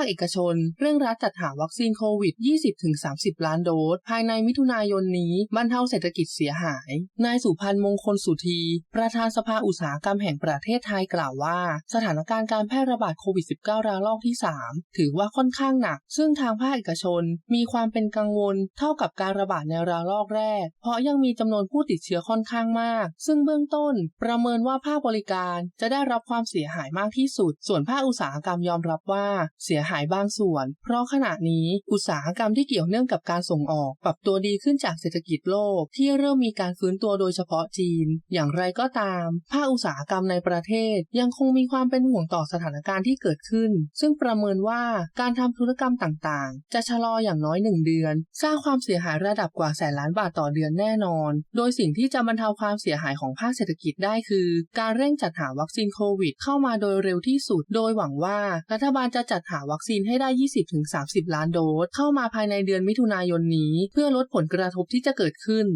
าคเอกชน เร่งรัดจัดหาวัคซีนโควิด 20-30 ล้านโดส ภายในมิถุนายนนี้บรรเทาเศรษฐกิจเสียหาย นายสุพันธ์มงคลสุธี ประธานสภาอุตสาหกรรมแห่งประเทศไทยกล่าวว่า สถานการณ์การแพร่ระบาดโควิด -19 ระลอกที่ 3 ถือว่าค่อนข้างหนัก ซึ่งทางภาคเอกชนมีความเป็นกังวลเท่ากับการระบาดในระลอกแรก เพราะยังมีจำนวนผู้ติดเชื้อค่อนข้างมาก ซึ่งเบื้องต้น ประเมินว่าภาคบริการจะได้รับความเสียหายมากที่สุด ส่วนภาคอุตสาหกรรมยอมรับว่าเสียหหายบางส่วน เพราะขณะนี้อุตสาหกรรมที่เกี่ยวเนื่องกับการส่งออก ปรับตัวดีขึ้นจากเศรษฐกิจโลก ที่เริ่มมีการฟื้นตัวโดยเฉพาะจีน อย่างไรก็ตาม ภาคอุตสาหกรรมในประเทศยังคงมีความเป็นห่วงต่อสถานการณ์ที่เกิดขึ้น ซึ่งประเมินว่าการทำธุรกรรมต่างๆ จะชะลออย่างน้อยหนึ่งเดือน สร้างความเสียหายระดับกว่าแสนล้านบาทต่อเดือนแน่นอน โดยสิ่งที่จะบรรเทาความเสียหายของภาคเศรษฐกิจได้คือ การเร่งจัดหาวัคซีนโควิด เข้ามาโดยเร็วที่สุด โดยหวังว่ารัฐบาลจะจัดหาวัควัคซีนให้ได้ 20-30 ล้านโดส เข้ามาภายในเดือนมิถุนายนนี้ เพื่อลดผลกระทบที่จะเกิดขึ้น